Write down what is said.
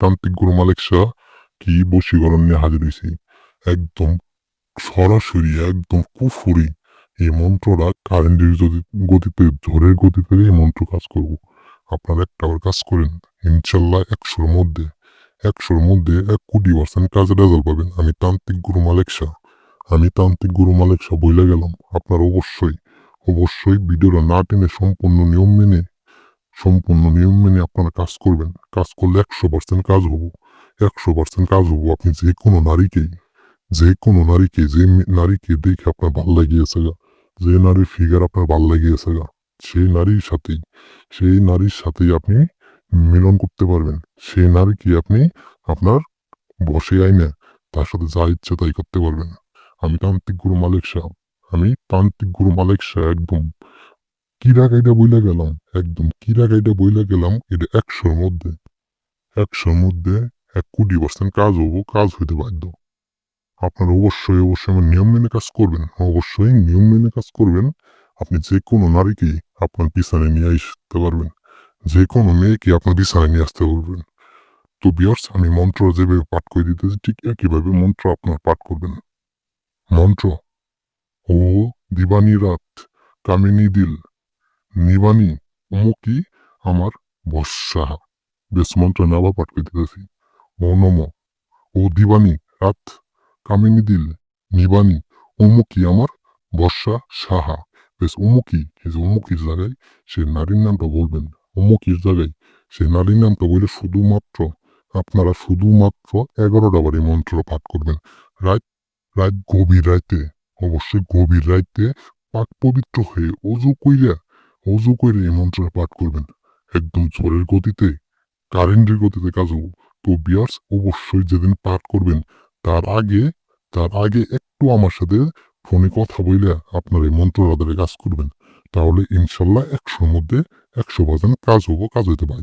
তান্ত্রিক গুরু মালিক শাহ কি বশীকরণ নিয়ে হাজির হয়েছি একদম সরাসরি, একদম কুফুরি এই মন্ত্রটা কারেন্টের যদি গতিতে, ঝড়ের গতিতে এই মন্ত্র কাজ করব। আপনারা একটা আবার কাজ করেন, ইনশাল্লাহ একশোর মধ্যে একশোর মধ্যে এক কোটি পার্সেন্ট কাজে রেজাল্ট পাবেন। আমি তান্ত্রিক গুরু মালিক শাহ, আমি তান্ত্রিক গুরু মালিক শাহ বইলে গেলাম। আপনারা অবশ্যই অবশ্যই ভিডিওটা না টেনে সম্পূর্ণ নিয়ম মেনে সম্পূর্ণ নিয়ম মেনে আপনারা কাজ করবেন। কাজ করলে একশো পার্সেন্ট কাজ হব। একশো পার্সেন্ট কাজ হব আপনি যে কোনো নারীকেই। যে কোনো নারীকে, যে নারীকে দেখে আপনার ভালো লাগিয়েছে গা। যে নারীর ফিগার আপনার ভালো লাগিয়েছে গা। সেই নারীর সাথেই, সেই নারীর সাথেই আপনি মিলন করতে পারবেন। সেই নারীকে আপনি আপনার বসে আইনে তার সাথে যা ইচ্ছে তাই করতে পারবেন। আমি তান্ত্রিক গুরু মালিক শাহ আমি তান্ত্রিক গুরু মালিক শাহ একদম। কিরা গাইডা বইলা গেলাম? একদম কিরা গাইডা বইলা গেলাম, এটা একশোর মধ্যে। একশোর মধ্যে এক কোটি পার্সেন্ট কাজ হব কাজ হইতে বাধ্য। আপনার অবশ্যই অবশ্যই আমার নিয়ম মেনে কাজ করবেন। অবশ্যই নিয়ম মেনে কাজ করবেন। আপনি যে কোনো নারীকেই আপনার পিছনে নিয়ে আসতে পারবেন। যে কোনো মেয়েকে আপনার পিছনে নিয়ে আসতে পারবেন। তো বিয়ার্স আমি মন্ত্র যেভাবে পাঠ করে দিতেছি, ঠিক একইভাবে মন্ত্র আপনার পাঠ করবেন। মন্ত্র, ও দিবানী রাত, কামিনী দিল। নিবানি অমুকি আমার বর্ষা বেশ মন্ত্র আমি পাঠ করে দিতেছি ও নম। ও দিবানি, রাত কামিনী দিল। নিবানি অমুকি আমার বর্ষা সাহা। বেশ অমুকি যে অমুকির জায়গায় সে নারীর নামটা বলবেন। অমুকির জায়গায় সে নারীর নামটা বলে শুধুমাত্র আপনারা শুধুমাত্র এগারোটা বার মন্ত্র পাঠ করবেন। রাত রাত গভীর রাইতে, অবশ্যই গভীর রাইতে পাক পবিত্র হয়ে অজু কইরা অজু করে এই মন্ত্রটা পাঠ করবেন। একদম ঝড়ের গতিতে, কারেন্টের গতিতে কাজ তো বিয়ার্স অবশ্যই যেদিন পাঠ করবেন, তার আগে তার আগে একটু আমার সাথে ফোনে কথা বইলে আপনার এই মন্ত্র কাজ করবেন। তাহলে ইনশাল্লাহ একশোর মধ্যে একশো পার্সেন্ট কাজ হব, কাজ হইতে পারে